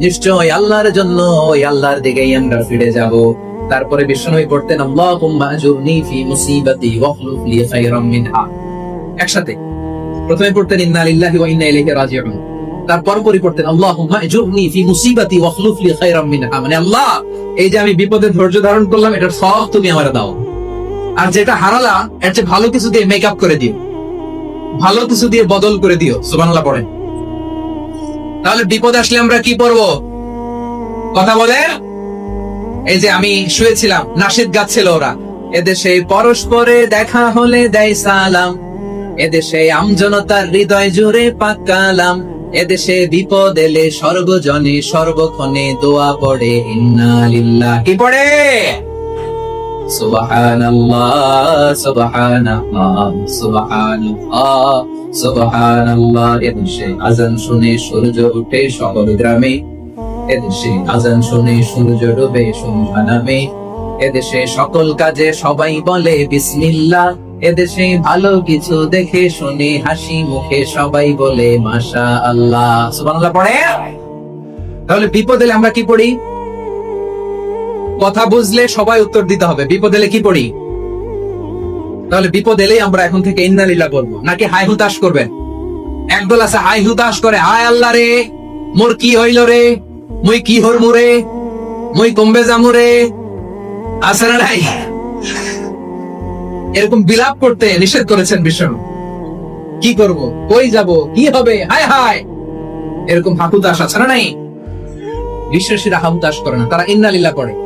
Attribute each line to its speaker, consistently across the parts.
Speaker 1: নিশ্চয় আল্লাহর জন্য ওই আল্লাহর দিকেই আমরা ফিরে যাব। তারপরে বিষ্ণু পড়তেন ফি মুসিবাতি লি খায়রাম মিনহা। একসাথে। প্রথমে পড়তেন, ইন্না লিল্লাহি ওয়া ইন্না ইলাইহি রাজিউন। পড়তেন ফি মুসিবাতি লি খায়রাম মিনহা। মানে আল্লাহ, এই যে আমি বিপদে ধৈর্য ধারণ করলাম, এটার সব তুমি আমারে দাও। আর যেটা হারালাম এর চেয়ে ভালো কিছু দিয়ে মেকআপ করে দিও। ভালো কিছু দিয়ে বদল করে দিও। সুবহানাল্লাহ পড়েন। তাহলে বিপদ আসলে আমরা কি করব কথা বলে? এই যে আমি শুয়েছিলাম, নাসিদ গাচ্ছিল ওরা। এদেশে পরস্পরে দেখা হলে দেয় সালাম। এদেশে আমজনতার হৃদয় জুড়ে পাকালাম এদেশে বিপদ এলে সর্বজনে সর্বক্ষণে দোয়া পড়ে, ইন্না কি পড়ে? এদেশে আজান শুনে সূর্য উঠে সকল গ্রামে। এদেশে আজান শুনে সূর্য ডুবে সন্ধ্যা নামে। এদেশে সকল কাজে সবাই বলে বিসমিল্লাহ। এদেশে ভালো কিছু দেখে শুনে হাসি মুখে সবাই বলে মাশা আল্লাহ পড়ে? তাহলে বিপদ এলে আমরা কি পড়ি? কথা বুঝলে সবাই উত্তর দিতে হবে। বিপদ এলে কি পড়ি? তাহলে বিপদ এলেই আমরা এখন থেকে ইন্নালিল্লাহ বলব। নাকি হাই হুতাশ করবেন একদল আছে, হাই হুতাশ করে, হায় আল্লাহ রে, মোর কি হইল রে? মুই কি হর মুরে মুই কমবে যামু রে? আছে না নাই? এরকম বিলাপ করতে নিষেধ করেছেন বিষ্ণু। কি করব? কই যাব? কি হবে? হায় হায়! এরকম হাহুতাশ আছে না নাই? বিশ্বাসীরা হাহুতাশ করে না, তারা ইন্নালিল্লাহ পড়ে।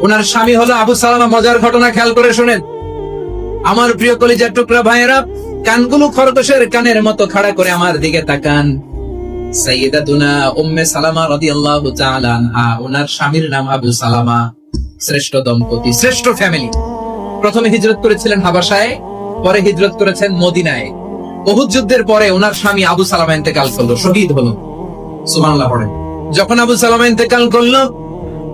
Speaker 1: ওনার স্বামী হলো আবু সালামা, মজার ঘটনা খেয়াল করে শুনেন। আমার প্রিয় কলিজার টুকরা ভাইয়েরা, কানগুলো খরগোশের কানের মতো খাড়া করে আমার দিকে তাকান। উম্মে সালামা ওনার স্বামীর নাম আবু সালামা। শ্রেষ্ঠ দম্পতি, শ্রেষ্ঠ ফ্যামিলি। প্রথমে হিজরত করেছিলেন হাবাসায় পরে হিজরত করেছেন মদিনায়। বহুদ যুদ্ধের পরে ওনার স্বামী আবু সালামা ইন্তেকাল করল, শহীদ হলো। পড়েন। যখন আবু সালামা ইন্তেকাল করল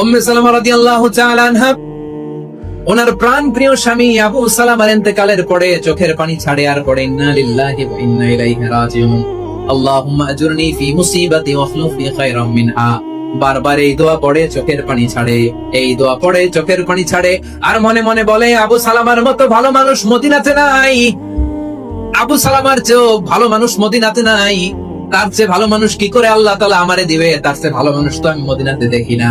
Speaker 1: উম্মে সালামা রাদিয়াল্লাহু তাআলা আনহা, ওনার স্বামী আবু সালামার ইন্তেকালের পরে চোখের পানি ছাড়ে আর পড়ে, ইন্না লিল্লাহি ওয়া ইন্না ইলাইহি রাজিউন। আল্লাহুম্মা আজুরনি ফি মুসিবাতি ওয়া খায়রাম মিনহা। বারবার এই দোয়া পড়ে, চোখের পানি ছাড়ে, এই দোয়া পড়ে, চোখের পানি ছাড়ে, আর মনে মনে বলে, আবু সালামার মতো ভালো মানুষ মদিনাতে নাই। আবু সালামার চেয়েও ভালো মানুষ মদিনাতে নাই। তার চেয়ে ভালো মানুষ কি করে আল্লাহ তালা আমারে দিবে? তার চেয়ে ভালো মানুষ তো আমি মদিনাতে দেখি না।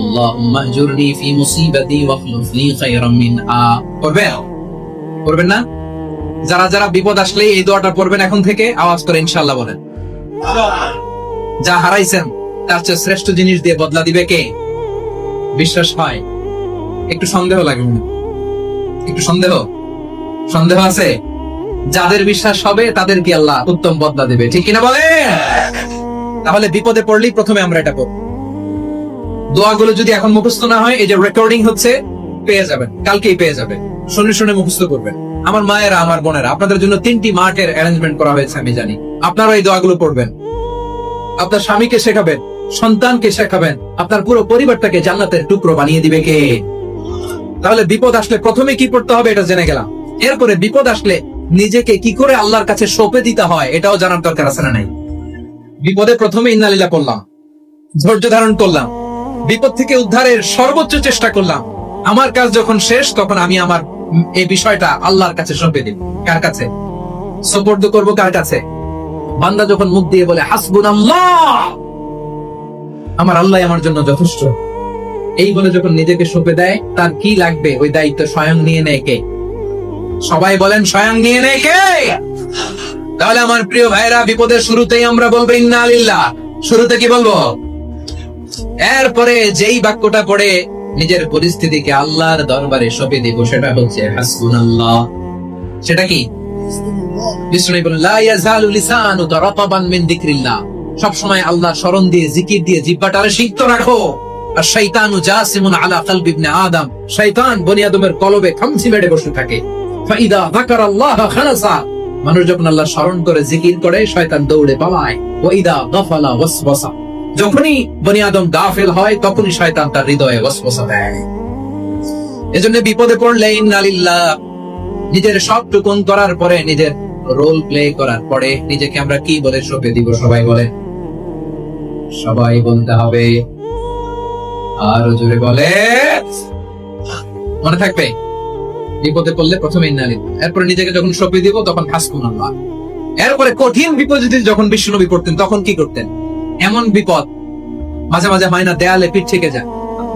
Speaker 1: আল্লাহুম্মা আজুরনি ফি মুসিবাতি ওয়াখলুফ লি খায়রাম মিনহা করবেন করবেন না? যারা যারা বিপদ আসলে এই দোয়াটা পড়বেন এখন থেকে, আওয়াজ করে ইনশাআল্লাহ বলেন। যা হারাইছেন, তার চেয়ে শ্রেষ্ঠ জিনিস দিয়ে বদলা দিবে কে? বিশ্বাস হয়। একটু সন্দেহ লাগে মনে একটু সন্দেহ? সন্দেহ আছে? যাদের বিশ্বাস হবে, তাদেরকে আল্লাহ উত্তম বদলা দেবে। ঠিক কিনা বলে তাহলে বিপদে পড়লেই প্রথমে আমরা এটা করব দোয়াগুলো যদি এখন মুখস্থ না হয়, এই যে রেকর্ডিং হচ্ছে, পেয়ে যাবেন। কালকেই পেয়ে যাবেন শুনে শুনে মুখস্থ করবেন। আমার মায়েরা, আমার বোনেরা, আপনাদের জন্য তিনটি মাঠের অ্যারেঞ্জমেন্ট করা হয়েছে, আমি জানি। আপনারা এই দোয়াগুলো পড়বেন। আপনার স্বামীকে শেখাবেন, সন্তানকে শেখাবেন, আপনার পুরো পরিবারটাকে জান্নাতের টুকরো বানিয়ে দিবে কে? তাহলে বিপদ আসলে প্রথমে কি করতে হবে, এটা জেনে গেলাম। এরপরে বিপদ আসলে নিজেকে কি করে আল্লাহর কাছে সঁপে দিতে হয়, এটাও জানার দরকার আছে না নাই? বিপদে প্রথমে ইন্নালিল্লাহ করলাম ধৈর্য ধারণ করলাম। বিপদ থেকে উদ্ধারের সর্বোচ্চ চেষ্টা করলাম। আমার কাজ যখন শেষ, তখন আমি আমার এই বিষয়টা আল্লাহর কাছে সঁপে দিব কার কাছে? সোপর্দ করব কার কাছে? বান্দা যখন মুখ দিয়ে বলে হাসবুন আল্লাহ আমার আল্লাহ আমার জন্য যথেষ্ট। এই বলে যখন নিজেকে সঁপে দেয়, তার কি লাগবে? ওই দায়িত্ব স্বয়ং নিয়ে নেয় কে? সবাই বলেন, স্বয়ং নিয়ে নেয় কে? তাহলে আমার প্রিয় ভাইরা বিপদের শুরুতেই আমরা বলব, ইন্না আলিল্লাহ শুরুতে কি বলব? এরপরে যেই বাক্যটা পড়ে, নিজের পরিস্থিতিকে আল্লাহর দরবারে সঁপে দিব, সেটা হচ্ছে হাসবুন আল্লাহ সেটা কি? সব সময় আল্লাহ স্মরণ দিয়ে, জিকির দিয়ে, জিহ্বাটারে সিক্ত রাখো। আর শয়তানু জাসিমুন আলা আদম। কলবে বসে থাকে। ফাইদা খালাসা। মানুষ যখন আল্লাহ স্মরণ করে, জিকির করে, শয়তান দৌড়ে পালায়। ওয়াইদা গাফালা ওয়াসওয়াসা। যখনই বনি আদম গাফেল হয়, তখনই শয়তান তার হৃদয়ে ওয়াসওয়াসা দেয়। এজন্য বিপদে পড়লে ইন্নালিল্লাহ নিজের সব টুকুন করার পরে নিজের রোল প্লে করার পরে নিজেকে আমরা কি বলে সঁপে দিব, সবাই বলে? সবাই বলতে হবে। আর জোরে বলে। মনে থাকবে? বিপদে পড়লে প্রথমে ইন্নালি এরপরে নিজেকে যখন সঁপে দিব, তখন হাসকুন আল্লাহ এরপরে কঠিন বিপদ যখন বিশ্বনবী পড়তেন, তখন কি করতেন? এমন বিপদ। মাঝে মাঝে হয় না দেয়ালে পিঠ থেকে যায়।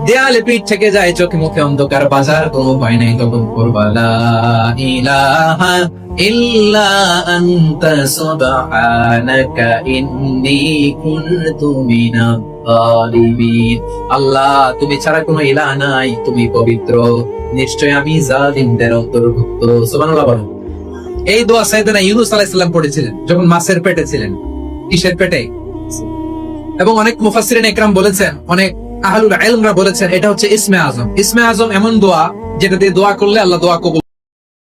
Speaker 1: দেয়ালে পিঠ থেকে যায়, চোখে মুখে অন্ধকার বাজার। কোনো হয় নাই তখন করবা ইলাহা ইল্লা আনতা সুবহানাকা ইন্নী কুনতু মিনাজ জালিমিন আল্লাহ, তুমি ছাড়া কোনো ইলাহ নাই, তুমি পবিত্র। নিশ্চয় আমি জালিমদের অন্তর্ভুক্ত। সুবহানাল্লাহ বলো। এই দোয়া সাইয়েদনা ইউনূস আলাইহিস সালাম পড়েছিলেন, যখন মাছের পেটে ছিলেন। কিসের পেটে? এবং অনেক মুফাসিরিন একরাম বলেছেন, অনেক আহলুল আলমরা বলেছেন, এটা হচ্ছে ইসমে আজম। ইসমে আজম এমন দোয়া যেটা দিয়ে দোয়া করলে আল্লাহ দোয়া কবুল